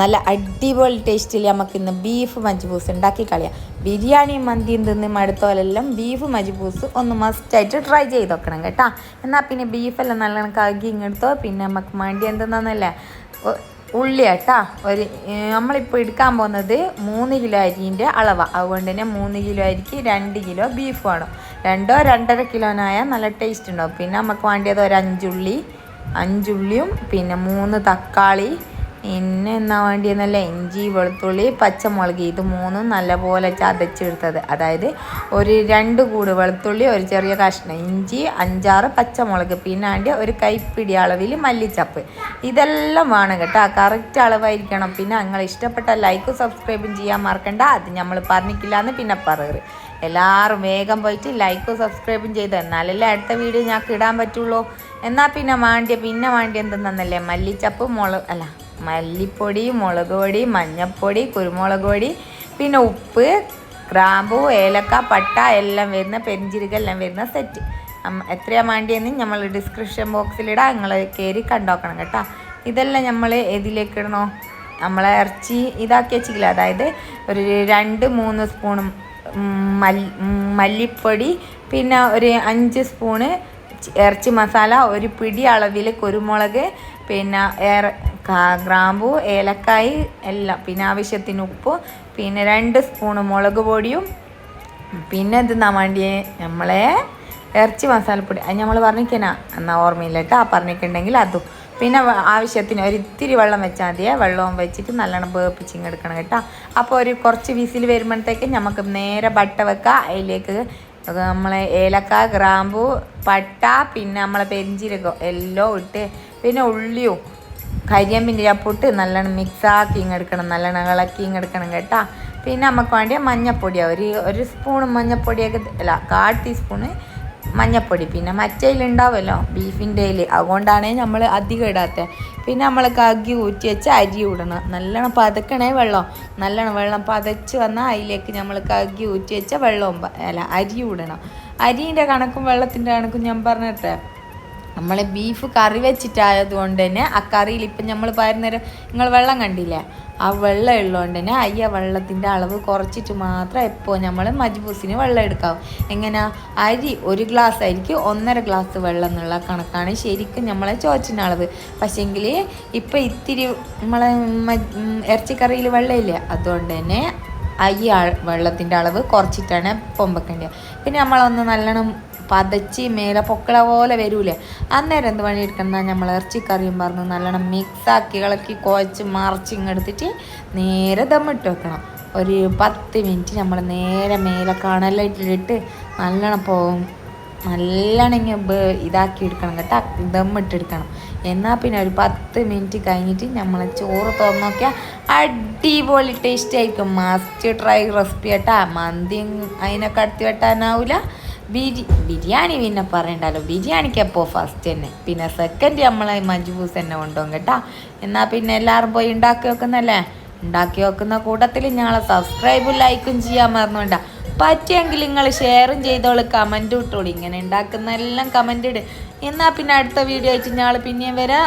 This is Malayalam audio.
നല്ല അടിപൊളി ടേസ്റ്റിൽ നമുക്ക് ഇന്ന് ബീഫ് മജ്ബൂസ് ഉണ്ടാക്കി കളയാം. ബിരിയാണി മന്തിയും തിന്ന് മടുത്തോലെല്ലാം ബീഫ് മജ്ബൂസ് ഒന്ന് മസ്റ്റായിട്ട് ട്രൈ ചെയ്ത് നോക്കണം കേട്ടോ. എന്നാൽ പിന്നെ ബീഫെല്ലാം നല്ല കഴുകി ഇങ്ങെടുത്തോ പിന്നെ നമുക്ക് മണ്ടി എന്തെന്നല്ലേ ഉള്ളി കേട്ടാ. ഒരു നമ്മളിപ്പോൾ എടുക്കാൻ പോകുന്നത് മൂന്ന് കിലോ അരിന്റെ അളവാണ് അതുകൊണ്ട് തന്നെ മൂന്ന് കിലോ അരിക്ക് രണ്ട് കിലോ ബീഫ് വേണം. രണ്ടോ രണ്ടര കിലോനായാൽ നല്ല ടേസ്റ്റ് ഉണ്ടാവും. പിന്നെ നമുക്ക് വേണ്ടിയത് ഒരു അഞ്ചുള്ളി അഞ്ചുള്ളിയും പിന്നെ മൂന്ന് തക്കാളി പിന്നെ എന്നാ വേണ്ടിയെന്നല്ല ഇഞ്ചി വെളുത്തുള്ളി പച്ചമുളക് ഇത് മൂന്നും നല്ലപോലെ ചതച്ചെടുത്തത്. അതായത് ഒരു രണ്ട് കൂട് വെളുത്തുള്ളി ഒരു ചെറിയ കഷ്ണം ഇഞ്ചി അഞ്ചാറ് പച്ചമുളക് പിന്നെ അതിന്റെ ഒരു കൈപ്പിടി അളവിൽ മല്ലിച്ചപ്പ്. ഇതെല്ലാം വേണം കേട്ടോ. കറക്റ്റ് അളവായിരിക്കണം. പിന്നെ നിങ്ങൾ ഇഷ്ടപ്പെട്ട ലൈക്കും സബ്സ്ക്രൈബും ചെയ്യാൻ മറക്കണ്ട. അത് നമ്മൾ പറഞ്ഞിട്ടില്ല എന്ന് പിന്നെ പറയറ്. എല്ലാവരും വേഗം പോയിട്ട് ലൈക്കും സബ്സ്ക്രൈബും ചെയ്ത് എന്നാലല്ലേ അടുത്ത വീഡിയോ ഞങ്ങൾക്ക് ഇടാൻ പറ്റുള്ളൂ. എന്നാൽ പിന്നെ വേണ്ടിയ പിന്നെ വേണ്ടിയ എന്തെന്നല്ലേ? മല്ലിച്ചപ്പ് മുളക് അല്ല മല്ലിപ്പൊടി മുളക് പൊടി മഞ്ഞൾപ്പൊടി കുരുമുളക് പൊടി പിന്നെ ഉപ്പ് ഗ്രാമ്പു ഏലക്ക പട്ട എല്ലാം വരുന്ന പെരിഞ്ചീരകം എല്ലാം വരുന്ന സെറ്റ് എത്രയാണ് വേണ്ടിയെന്ന് നമ്മൾ ഡിസ്ക്രിപ്ഷൻ ബോക്സിലിടാം നിങ്ങൾ കയറി കണ്ടോക്കണം കേട്ടോ. ഇതെല്ലാം നമ്മൾ ഏതിലേക്ക് ഇടണോ? നമ്മളെ ഇറച്ചി ഇതാക്കി വെച്ചില്ല അതായത് ഒരു രണ്ട് മൂന്ന് സ്പൂണും മല്ലി മല്ലിപ്പൊടി പിന്നെ ഒരു അഞ്ച് സ്പൂണ് ഇറച്ചി മസാല ഒരു പിടി അളവിൽ കുരുമുളക് പിന്നെ ഗ്രാമ്പു ഏലക്കായ് എല്ലാം. പിന്നെ ആവശ്യത്തിന് ഉപ്പ് പിന്നെ രണ്ട് സ്പൂണ് മുളക് പൊടിയും. പിന്നെ എന്തെന്നാ വേണ്ടിയേ നമ്മളെ ഇറച്ചി മസാലപ്പൊടി. അത് നമ്മൾ പറഞ്ഞിക്കനാ. എന്നാൽ ഓർമ്മയില്ല കേട്ടോ പറഞ്ഞിട്ടുണ്ടെങ്കിൽ അതും. പിന്നെ ആവശ്യത്തിന് ഒരു ഇത്തിരി വെള്ളം വെച്ചാൽ മതിയേ. വെള്ളവും വെച്ചിട്ട് നല്ലോണം വേപ്പിച്ചിങ് എടുക്കണം കേട്ടോ. അപ്പോൾ ഒരു കുറച്ച് വിസിൽ വരുമ്പോഴത്തേക്ക് നമുക്ക് നേരെ ബട്ട വെക്കുക അതിലേക്ക് നമ്മളെ ഏലക്ക ഗ്രാമ്പു പട്ട പിന്നെ നമ്മളെ പെരിഞ്ചീരകം എല്ലാം ഇട്ട്. പിന്നെ ഉള്ളിയും കരിയമ്പിന്റെ പൊട്ട് നല്ലോണം മിക്സാക്കി ഇങ്ങെടുക്കണം നല്ലോണം ഇളക്കി ഇങ്ങെടുക്കണം കേട്ടോ. പിന്നെ നമുക്ക് വേണ്ടിയ മഞ്ഞപ്പൊടിയാണ് ഒരു ഒരു സ്പൂൺ മഞ്ഞപ്പൊടിയൊക്കെ അല്ല കാൽ ടീസ്പൂണ് മഞ്ഞപ്പൊടി. പിന്നെ മറ്റേലുണ്ടാവുമല്ലോ ബീഫിന്റെ അതിൽ അതുകൊണ്ടാണ് നമ്മൾ അധികം ഇടാത്തത് പിന്നെ നമ്മൾ കഗ്ഗി ഊറ്റി വെച്ച് അരി ഇടണം. നല്ലോണം പതക്കണേ വെള്ളം നല്ലോണം വെള്ളം പതച്ച് വന്നാൽ അതിലേക്ക് നമ്മൾ കഗ്ഗി ഊറ്റി വെച്ച വെള്ളവും അല്ല അരി ഇടണം. അരിന്റെ കണക്കും വെള്ളത്തിന്റെ കണക്കും ഞാൻ പറഞ്ഞിട്ടേ. നമ്മൾ ബീഫ് കറി വെച്ചിട്ടായത് കൊണ്ട് തന്നെ ആ കറിയിൽ ഇപ്പം നമ്മൾ പരുന്നേരം നിങ്ങൾ വെള്ളം കണ്ടില്ലേ? ആ വെള്ളം ഉള്ളതുകൊണ്ട് തന്നെ അയ്യ വെള്ളത്തിന്റെ അളവ് കുറച്ചിട്ട് മാത്രം എപ്പോൾ നമ്മൾ മജ്ബൂസിന് വെള്ളം എടുക്കാവും. എങ്ങനെ? അരി ഒരു ഗ്ലാസ് അരിക്ക് ഒന്നര ഗ്ലാസ് വെള്ളം എന്നുള്ള കണക്കാണ് ശരിക്കും നമ്മളെ ചോച്ചിന്റെ അളവ്. പക്ഷേങ്കിൽ ഇപ്പം ഇത്തിരി നമ്മളെ ഇറച്ചിക്കറിയിൽ വെള്ളമില്ല അതുകൊണ്ട് തന്നെ ഈ വെള്ളത്തിന്റെ അളവ് കുറച്ചിട്ടാണ് പൊമ്പക്കേണ്ടത് പിന്നെ നമ്മളൊന്ന് നല്ലോണം പതച്ച് മേലെ പൊക്കള പോലെ വരൂലേ? അന്നേരം എന്ത് പണി എടുക്കണം നമ്മൾ ഇറച്ചിക്കറിയും പറഞ്ഞ് നല്ലോണം മിക്സാക്കി ഇളക്കി കുഴച്ച് മറിച്ച് ഇങ്ങെടുത്തിട്ട് നേരെ ദമ്മിട്ട് വെക്കണം. ഒരു പത്ത് മിനിറ്റ് നമ്മൾ നേരെ മേലെ കണലിട്ടിട്ട് നല്ലോണം പോകും നല്ലോണം ഇങ്ങനെ ഇതാക്കി എടുക്കണം കേട്ടോ. ദമ്മിട്ടെടുക്കണം എന്നാൽ പിന്നെ ഒരു പത്ത് മിനിറ്റ് കഴിഞ്ഞിട്ട് നമ്മൾ ചോറ് തുറന്ന് നോക്കിയാൽ അടിപൊളി ടേസ്റ്റ് ആയിരിക്കും. മസ്റ്റ് ട്രൈ റെസിപ്പി കേട്ടാ. മന്തി അതിനെ കടത്തി വെട്ടാനാവില്ല ബിരി ബിരിയാണി പിന്നെ പറയണ്ടല്ലോ. ബിരിയാണിക്ക് എപ്പോൾ ഫസ്റ്റ് തന്നെ. പിന്നെ സെക്കൻഡ് നമ്മളെ മജ്ബൂസ് തന്നെ കൊണ്ടുപോകും കേട്ടാ. എന്നാൽ പിന്നെ എല്ലാവരും പോയി ഉണ്ടാക്കി വെക്കുന്നല്ലേ? ഉണ്ടാക്കി വെക്കുന്ന കൂട്ടത്തിൽ ഞങ്ങളെ സബ്സ്ക്രൈബും ലൈക്കും ചെയ്യാൻ മറന്നുകൊണ്ടാ പറ്റിയെങ്കിൽ നിങ്ങൾ ഷെയറും ചെയ്തോളൂ കമന്റും ഇട്ടോളൂ. ഇങ്ങനെ ഉണ്ടാക്കുന്ന എല്ലാം കമന്റ് ഇട്. എന്നാൽ പിന്നെ അടുത്ത വീഡിയോ ആയിട്ട് ഞങ്ങൾ പിന്നെയും വരാം.